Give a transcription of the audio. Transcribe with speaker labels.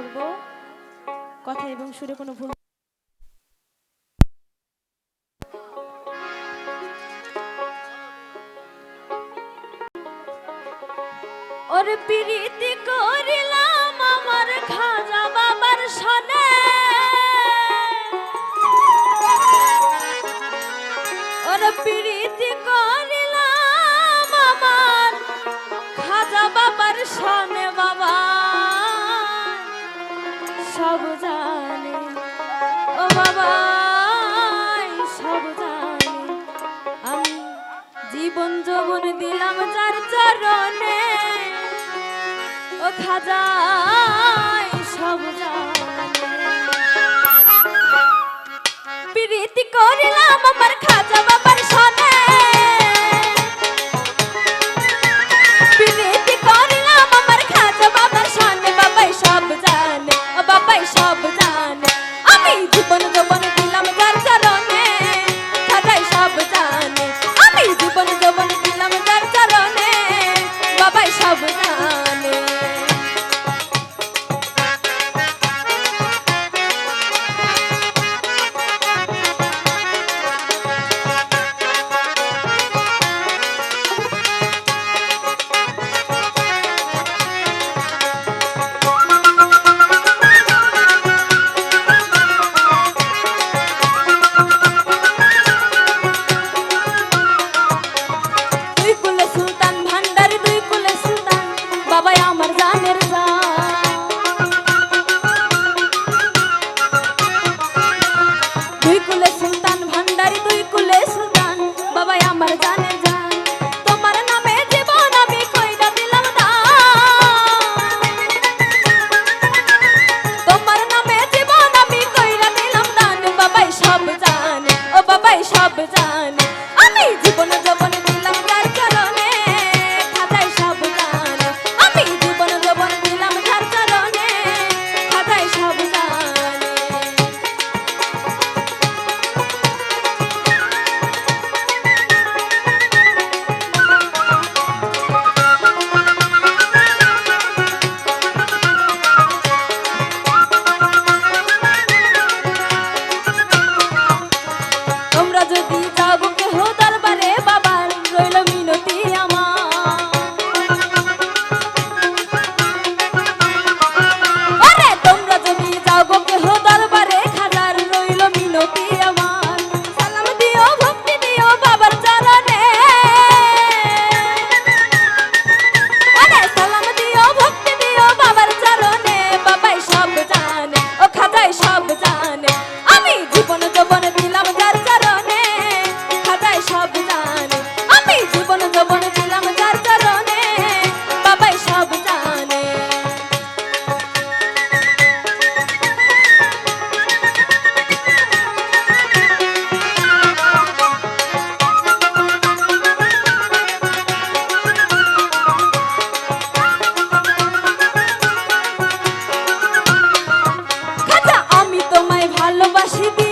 Speaker 1: করব। কথা এবং সুরে কোনো ভুল ওর প্রীতি করিলাম আমার খাজা বাবার সনে। ওর প্রীতি করিলাম আমার যৌবন দিলাম চার চরণে। ও খাজা সব প্রীতি করিলাম আমার খাজা বাবার সাথে সব জানে, বাবাই সব জানে। আমি জীবন যৌবন done baixo e